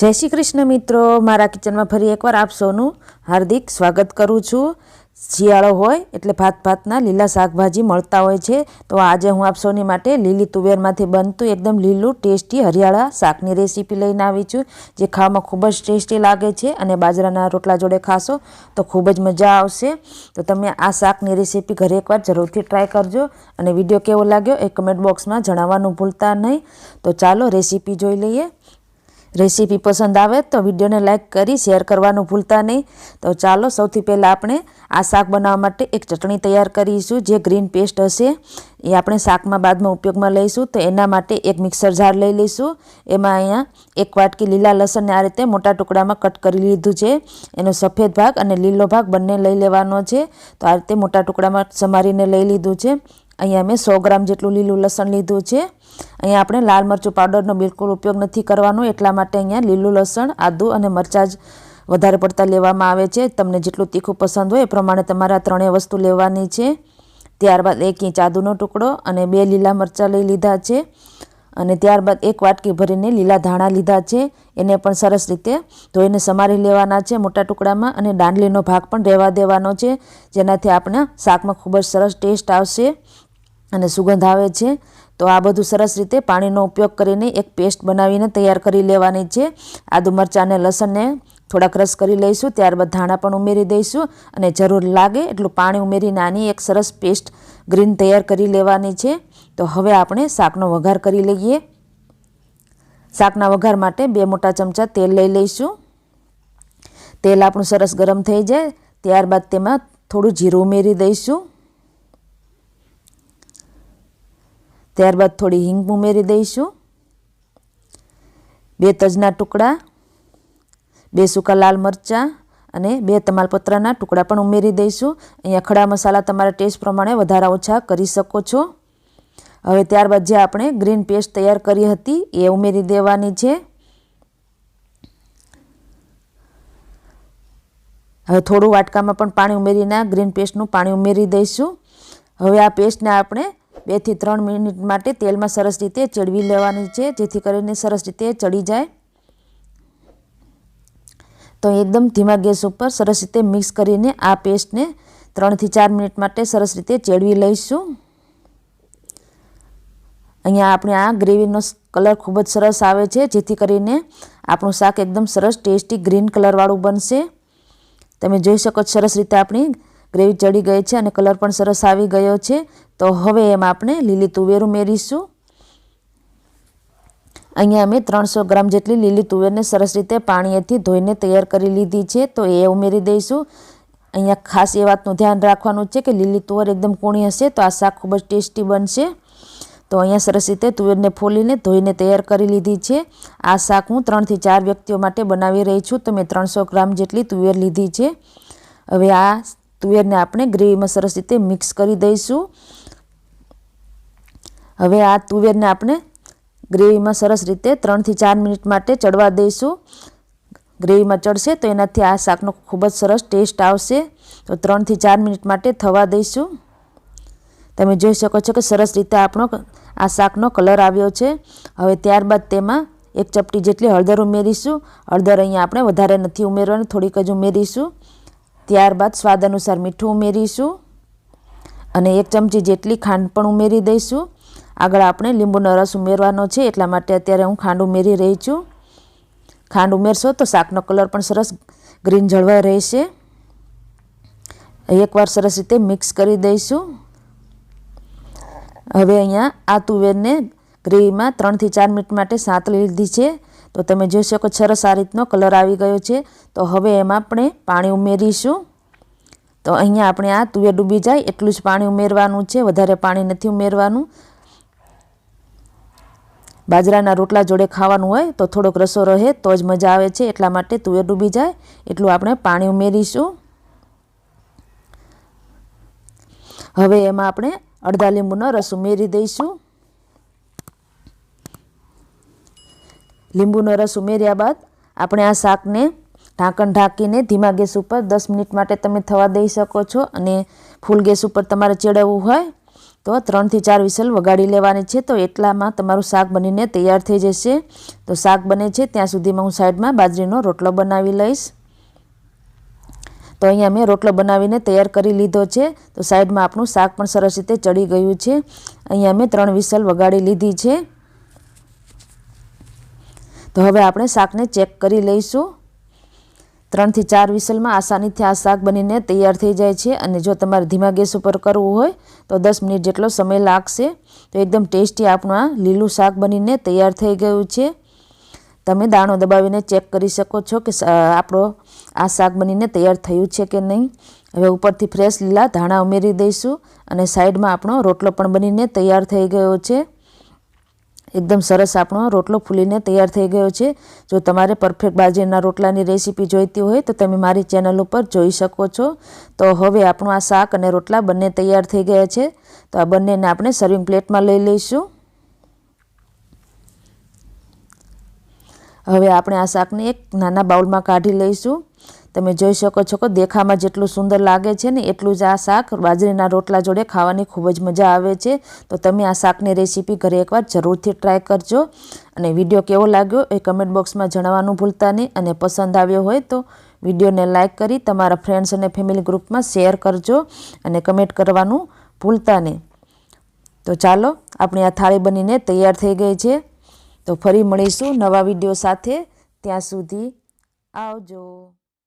જય શ્રી કૃષ્ણ મિત્રો, મારા કિચનમાં ફરી એકવાર આપ સૌનું હાર્દિક સ્વાગત કરું છું. શિયાળો હોય એટલે ભાત ભાતના લીલા શાકભાજી મળતા હોય છે. તો આજે હું આપ સૌની માટે લીલી તુવેરમાંથી બનતું એકદમ લીલું, ટેસ્ટી હરિયાળા શાકની રેસીપી લઈને આવી છું, જે ખાવામાં ખૂબ જ ટેસ્ટી લાગે છે અને બાજરાના રોટલા જોડે ખાશો તો ખૂબ જ મજા આવશે. તો તમે આ શાકની રેસીપી ઘરે એકવાર જરૂરથી ટ્રાય કરજો અને વીડિયો કેવો લાગ્યો એ કમેન્ટ બોક્સમાં જણાવવાનું ભૂલતા નહીં. તો ચાલો રેસીપી જોઈ લઈએ. રેસીપી પસંદ આવે તો વિડીયોને લાઇક કરી, શેર કરવાનું ભૂલતા નહીં. તો ચાલો સૌથી પહેલાં આપણે આ શાક બનાવવા માટે એક ચટણી તૈયાર કરીશું, જે ગ્રીન પેસ્ટ હશે. એ આપણે શાકમાં બાદમાં ઉપયોગમાં લઈશું, તો એના માટે એક મિક્સર જાર લઈ લઈશું. એમાં અહીંયા એક વાટકી લીલા લસણને આ રીતે મોટા ટુકડામાં કટ કરી લીધું છે. એનો સફેદ ભાગ અને લીલો ભાગ બંને લઈ લેવાનો છે. તો આ રીતે મોટા ટુકડામાં સમારીને લઈ લીધું છે. અહીંયા મેં સો ગ્રામ જેટલું લીલું લસણ લીધું છે. અહીંયા આપણે લાલ મરચું પાવડરનો બિલકુલ ઉપયોગ નથી કરવાનો, એટલા માટે અહીંયા લીલું લસણ, આદું અને મરચાં જ વધારે પડતા લેવામાં આવે છે. તમને જેટલું તીખું પસંદ હોય એ પ્રમાણે તમારે આ ત્રણેય વસ્તુ લેવાની છે. ત્યારબાદ એક ઇંચ આદુનો ટુકડો અને બે લીલા મરચાં લઈ લીધા છે. અને ત્યારબાદ એક વાટકી ભરીને લીલા ધાણા લીધા છે. એને પણ સરસ રીતે ધોઈને સમારી લેવાના છે મોટા ટુકડામાં અને દાંડલીનો ભાગ પણ રહેવા દેવાનો છે. જેનાથી આપણા શાકમાં ખૂબ જ સરસ ટેસ્ટ આવશે. અને સુગંધ આવે છે. તો આ બધું સરસ રીતે પાણીનો ઉપયોગ કરીને એક પેસ્ટ બનાવીને તૈયાર કરી લેવાની છે. આદુ મરચાં અને લસણને થોડા ક્રશ કરી લઈશું, ત્યારબાદ ધાણા પણ ઉમેરી દઈશું અને જરૂર લાગે એટલું પાણી ઉમેરીને આની એક સરસ પેસ્ટ ગ્રીન તૈયાર કરી લેવાની છે. તો હવે આપણે શાકનો વઘાર કરી લઈએ. શાકના વઘાર માટે બે મોટા ચમચા તેલ લઈ લઈશું. તેલ આપણું સરસ ગરમ થઈ જાય, ત્યારબાદ તેમાં થોડું જીરું ઉમેરી દઈશું. ત્યારબાદ થોડી હિંગ ઉમેરી દઈશું. બે તજના ટુકડા, બે સૂકા લાલ મરચાં અને બે તમાલપત્રના ટુકડા પણ ઉમેરી દઈશું. અહીંયા ખડા મસાલા તમારા ટેસ્ટ પ્રમાણે વધારા ઓછા કરી શકો છો. હવે ત્યારબાદ જે આપણે ગ્રીન પેસ્ટ તૈયાર કરી હતી એ ઉમેરી દેવાની છે. હવે થોડું વાટકામાં પણ પાણી ઉમેરીને ગ્રીન પેસ્ટનું પાણી ઉમેરી દઈશું. હવે આ પેસ્ટને આપણે બેથી ત્રણ મિનિટ માટે તેલમાં સરસ રીતે ચડવી લેવાની છે, જેથી કરીને સરસ રીતે ચડી જાય. તો એકદમ ધીમા ગેસ ઉપર સરસ રીતે મિક્સ કરીને આ પેસ્ટને ત્રણથી ચાર મિનિટ માટે સરસ રીતે ચેડવી લઈશું. અહીંયા આપણે આ ગ્રેવીનો કલર ખૂબ જ સરસ આવે છે, જેથી કરીને આપણું શાક એકદમ સરસ ટેસ્ટી ગ્રીન કલરવાળું બનશે. તમે જોઈ શકો સરસ રીતે આપણી ગ્રેવી ચડી ગઈ છે અને કલર પણ સરસ આવી ગયો છે. તો હવે એમાં આપણે લીલી તુવેર ઉમેરીશું. અહીંયા અમે ત્રણસો ગ્રામ જેટલી લીલી તુવેરને સરસ રીતે પાણીએથી ધોઈને તૈયાર કરી લીધી છે. તો એ ઉમેરી દઈશું. અહીંયા ખાસ એ વાતનું ધ્યાન રાખવાનું છે કે લીલી તુવેર એકદમ કૂણી હશે તો આ શાક ખૂબ જ ટેસ્ટી બનશે. તો અહીંયા સરસ રીતે તુવેરને ફોલીને ધોઈને તૈયાર કરી લીધી છે. આ શાક હું ત્રણથી ચાર વ્યક્તિઓ માટે બનાવી રહી છું. તો મેં ત્રણસો ગ્રામ જેટલી તુવેર લીધી છે. હવે આ તુવેરને આપણે ગ્રેવીમાં સરસ રીતે મિક્સ કરી દઈશું. હવે આ તુવેરને આપણે ગ્રેવીમાં સરસ રીતે ત્રણથી ચાર મિનિટ માટે ચડવા દઈશું. ગ્રેવીમાં ચડશે તો એનાથી આ શાકનો ખૂબ જ સરસ ટેસ્ટ આવશે. તો ત્રણથી ચાર મિનિટ માટે થવા દઈશું. તમે જોઈ શકો છો કે સરસ રીતે આપણો આ શાકનો કલર આવ્યો છે. હવે ત્યારબાદ તેમાં એક ચપટી જેટલી હળદર ઉમેરીશું. હળદર અહીંયા આપણે વધારે નથી ઉમેરવાની, થોડીક જ ઉમેરીશું. ત્યારબાદ સ્વાદ અનુસાર મીઠું ઉમેરીશું અને એક ચમચી જેટલી ખાંડ પણ ઉમેરી દઈશું. આગળ આપણે લીંબુનો રસ ઉમેરવાનો છે, એટલા માટે અત્યારે હું ખાંડ ઉમેરી રહી છું. ખાંડ ઉમેરશો તો શાકનો કલર પણ સરસ ગ્રીન જળવાઈ રહેશે. એકવાર સરસ રીતે મિક્સ કરી દઈશું. હવે અહીંયા આ તુવેરને ગ્રેવીમાં ત્રણથી ચાર મિનિટ માટે સાંતળી લીધી છે. તો તમે જોઈ શકો સરસ આ રીતનો કલર આવી ગયો છે. તો હવે એમાં આપણે પાણી ઉમેરીશું. તો અહીંયા આપણે આ તુવેર ડૂબી જાય, એટલું જ પાણી ઉમેરવાનું છે, વધારે પાણી નથી ઉમેરવાનું. બાજરાના રોટલા જોડે ખાવાનું હોય તો થોડોક રસો રહે, તો જ મજા આવે છે, એટલા માટે તુવેર ડૂબી જાય, એટલું આપણે પાણી ઉમેરીશું. હવે એમાં આપણે અડધા લીંબુનો રસ ઉમેરી દઈશું. લીંબુનો રસ ઉમેર્યા બાદ આપણે આ શાકને ઢાંકણ ઢાંકીને ધીમા ગેસ ઉપર દસ મિનિટ માટે તમે થવા દઈ શકો છો અને ફૂલ ગેસ ઉપર તમારે ચેડવવું હોય તો ત્રણથી ચાર વિસલ વગાડી લેવાની છે. તો એટલામાં તમારું શાક બનીને તૈયાર થઈ જશે. તો શાક બને છે ત્યાં સુધીમાં હું સાઈડમાં બાજરીનો રોટલો બનાવી લઈશ. તો અહીંયા મેં રોટલો બનાવીને તૈયાર કરી લીધો છે. તો સાઈડમાં આપણું શાક પણ સરસ રીતે ચડી ગયું છે. અહીંયા મેં ત્રણ વિસલ વગાડી લીધી છે. તો હવે આપણે શાકને ચેક કરી લઈશું. ત્રણથી ચાર વિસલમાં આસાનીથી આ શાક બનીને તૈયાર થઈ જાય છે અને જો તમારે ધીમા ગેસ ઉપર કરવું હોય તો દસ મિનિટ જેટલો સમય લાગશે. તો એકદમ ટેસ્ટી આપણું આ લીલું શાક બનીને તૈયાર થઈ ગયું છે. તમે દાણો દબાવીને ચેક કરી શકો છો કે આપણો આ શાક બનીને તૈયાર થયું છે કે નહીં. હવે ઉપરથી ફ્રેશ લીલા ધાણા ઉમેરી દઈશું અને સાઈડમાં આપણો રોટલો પણ બનીને તૈયાર થઈ ગયો છે. એકદમ સરસ આપણો રોટલો ફૂલીને તૈયાર થઈ ગયો છે. જો તમારે પરફેક્ટ બાજરીના રોટલાની રેસીપી જોઈતી હોય તો તમે મારી ચેનલ ઉપર જોઈ શકો છો. તો હવે આપણું આ શાક અને રોટલા બંને તૈયાર થઈ ગયા છે. તો આ બંનેને આપણે સર્વિંગ પ્લેટમાં લઈ લઈશું. હવે આપણે આ શાકને એક નાના બાઉલમાં કાઢી લઈશું. તમે જોઈ શકો છો કે દેખામાં જેટલું સુંદર લાગે છે ને એટલું જ આ શાક બાજરીના રોટલા જોડે ખાવાની ખૂબ જ મજા આવે છે. તો તમે આ શાકની રેસીપી ઘરે એકવાર જરૂરથી ટ્રાય કરજો. અને વીડિયો કેવો લાગ્યો એ કમેન્ટ બોક્સમાં જણાવવાનું ભૂલતા નહીં. અને પસંદ આવ્યો હોય તો વિડીયોને લાઇક કરી તમારા ફ્રેન્ડ્સ અને ફેમિલી ગ્રુપમાં શેર કરજો અને કમેન્ટ કરવાનું ભૂલતા નહીં. તો ચાલો, આપણી આ થાળી બનીને તૈયાર થઈ ગઈ છે. તો ફરી મળીશું નવા વીડિયો સાથે. ત્યાં સુધી આવજો.